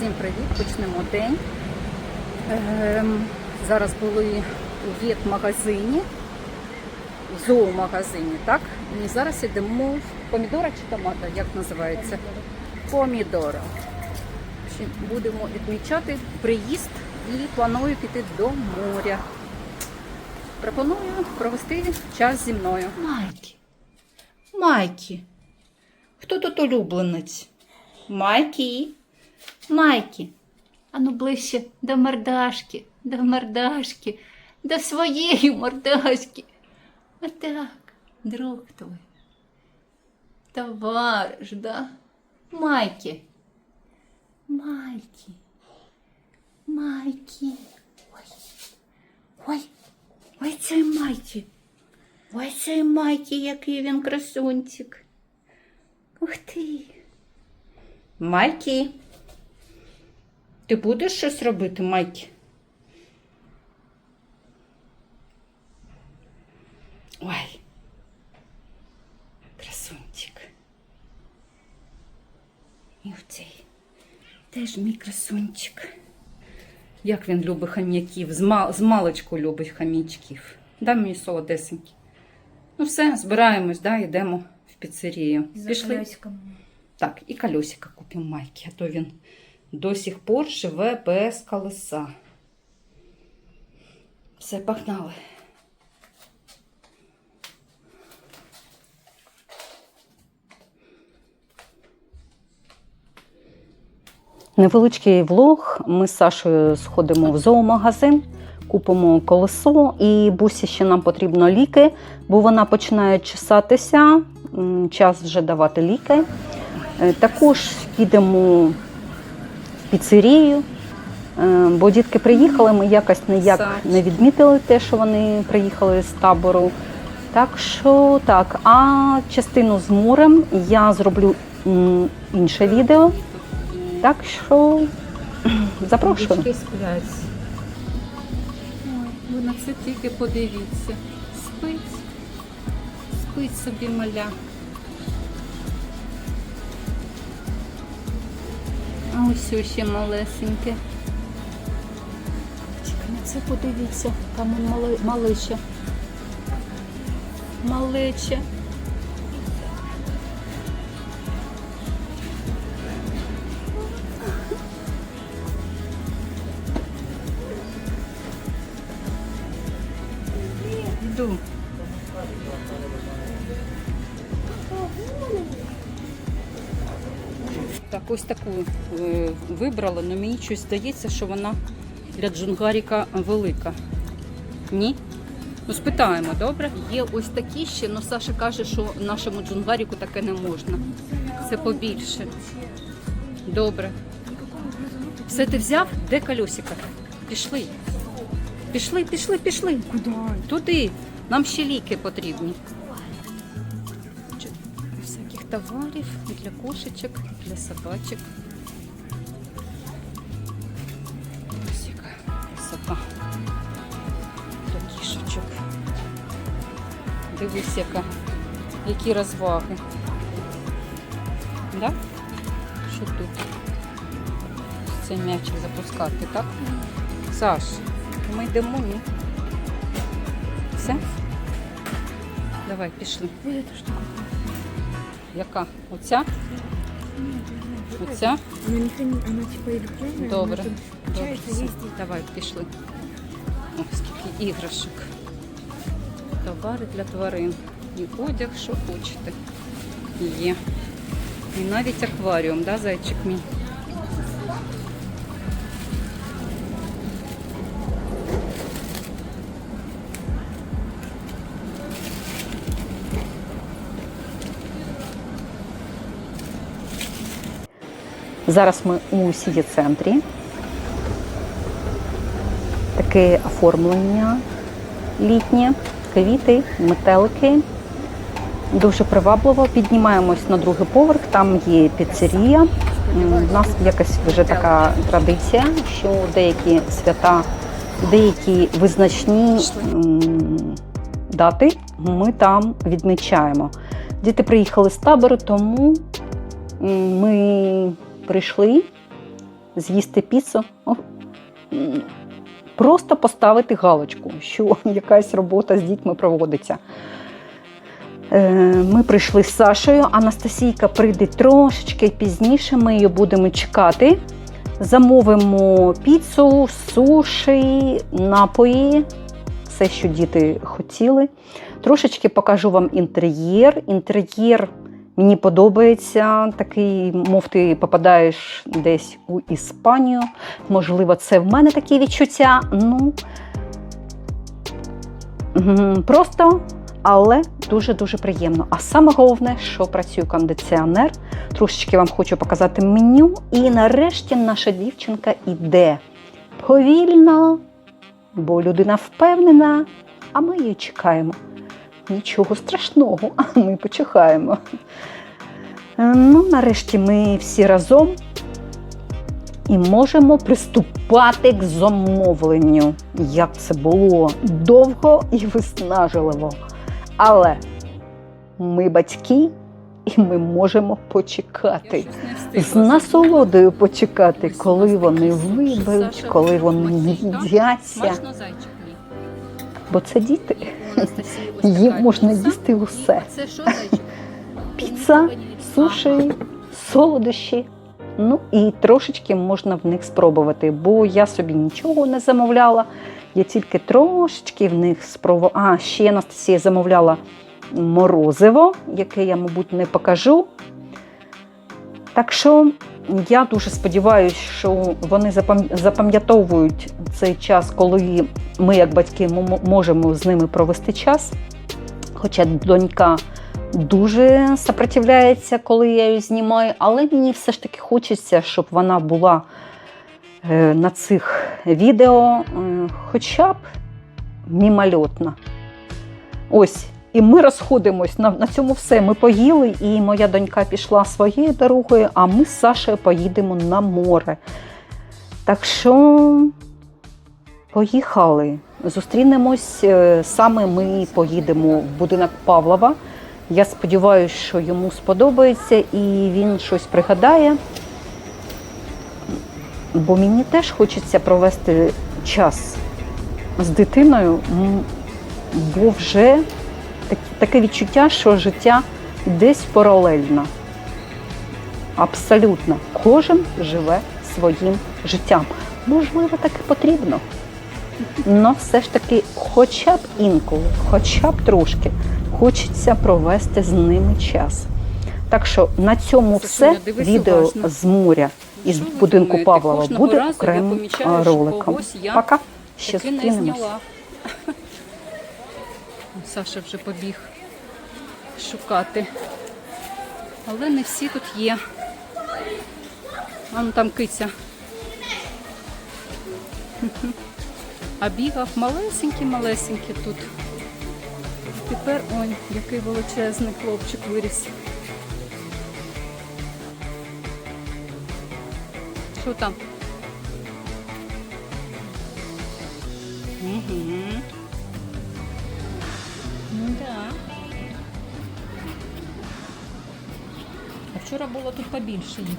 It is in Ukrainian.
Всім привіт! Почнемо день. Ем, зараз були у ветмагазині, в зоомагазині, так? І зараз йдемо в помідора чи томата, як називається? Помідора. Будемо відмічати приїзд і планую піти до моря. Пропоную провести час зі мною. Майкі. Майкі. Хто тут улюбленець? Майкі. Майкі. Ану ближче до мордашки, до мордашки, до своєї мордашки. Отак, друг твій. Товариш, да? Майкі. Майкі. Майкі. Ой. Ой. Ой, це Майкі. Ой, цей Майкі, який він красунчик. Ух ти. Майкі. Ти будеш щось робити, Майкі? Ой. Красунчик. І оцей теж мій красунчик. Як він любить хам'яків, з, ма- з маличку любить хам'ячків. Да, мій солодесенький. Ну все, збираємось, да, йдемо в піцерію. Пішли. Так, і колесика купимо майки, а то він до сих пор живе без колеса. Все, погнали. Невеличкий влог. Ми з Сашою сходимо в зоомагазин, купимо колесо, і бусі ще нам потрібно ліки, бо вона починає чесатися. Час вже давати ліки. Е, Також підемо піцерію, е, бо дітки приїхали, ми якось ніяк не відмітили те, що вони приїхали з табору. Так що так, а частину з морем я зроблю інше відео. Так що запрошую. Ой, ви на це тільки подивіться. Спить. Спить собі маля. Ось ще малесеньке. Тільки на це подивіться, там мали, малеча. Малеча. Йду. Так, ось таку е, вибрала, але мені щось здається, що вона для джунгаріка велика. Ні? Ну, спитаємо, добре? Є ось такі ще, але Саша каже, що нашому джунгаріку таке не можна. Це побільше. Добре. Все ти взяв? Де колесика? Пішли. Пішли, пішли, пішли. Куди? Туди. Нам ще ліки потрібні. Товарів для кошечок, для собачок. Ось. Для кішечок. Дивись, яка. Які розваги. Да? Що тут? Цей м'ячик запускати, так? Саш, ми йдемо, ні? Все? Давай, пішли. Яка? Оця? Оця? Добре. Добре. Давай, пішли. О, скільки іграшок. Товари для тварин. І одяг, що хочете. Є. І навіть акваріум, да, зайчик мій? Зараз ми у сіє центрі. Таке оформлення літнє, квіти, метелики. Дуже привабливо. Піднімаємось на другий поверх, там є піцерія. У нас якась вже така традиція, що деякі свята, деякі визначні дати ми там відмічаємо. Діти приїхали з табору, тому ми прийшли з'їсти піцу, просто поставити галочку, що якась робота з дітьми проводиться. Е, Ми прийшли з Сашею. Анастасійка прийде трошечки пізніше. Ми її будемо чекати. Замовимо піцу, суші, напої, все, що діти хотіли. Трошечки покажу вам інтер'єр. Інтер'єр мені подобається. Такий, мов ти попадаєш десь у Іспанію. Можливо, це в мене такі відчуття. Ну, просто, але дуже-дуже приємно. А саме головне, що працює кондиціонер. Трошечки вам хочу показати меню. І нарешті наша дівчинка йде повільно, бо людина впевнена, а ми її чекаємо. Нічого страшного, а ми почекаємо. Е, Ну, нарешті ми всі разом і можемо приступати к замовленню. Як це було довго і виснажливо. Але ми батьки, і ми можемо почекати. З насолодою почекати, коли вони виберуть, коли вони їдяться. Бо це діти. Їм можна їсти усе. Це що? Піца, суші, солодощі. Ну і трошечки можна в них спробувати, бо я собі нічого не замовляла. Я тільки трошечки в них спробувала. А, ще Анастасія замовляла морозиво, яке я, мабуть, не покажу. Так що я дуже сподіваюся, що вони запам'ятовують цей час, коли ми, як батьки, можемо з ними провести час. Хоча донька дуже сопротивляється, коли я її знімаю, але мені все ж таки хочеться, щоб вона була е, на цих відео е, хоча б мімольотна. Ось. І ми розходимось на, на цьому все. Ми поїли, і моя донька пішла своєю дорогою, а ми з Сашею поїдемо на море. Так що поїхали. Зустрінемось. е, Саме ми поїдемо в будинок Павлова. Я сподіваюся, що йому сподобається і він щось пригадає. Бо мені теж хочеться провести час з дитиною, бо вже таке відчуття, що життя десь паралельно. Абсолютно. Кожен живе своїм життям. Можливо, так і потрібно. Але все ж таки, хоча б інколи, хоча б трошки, хочеться провести з ними час. Так що на цьому все. Відео уважно. з моря із Що будинку? Павлова буде окремим роликом. Пока. Ще зустрінемось. Саша вже побіг шукати. Але не всі тут є. Ну там киця. А бігав малесенький-малесенький тут. Тепер ой, який величезний хлопчик виріс. Що там? Угу. Вчора було тут побільше їх.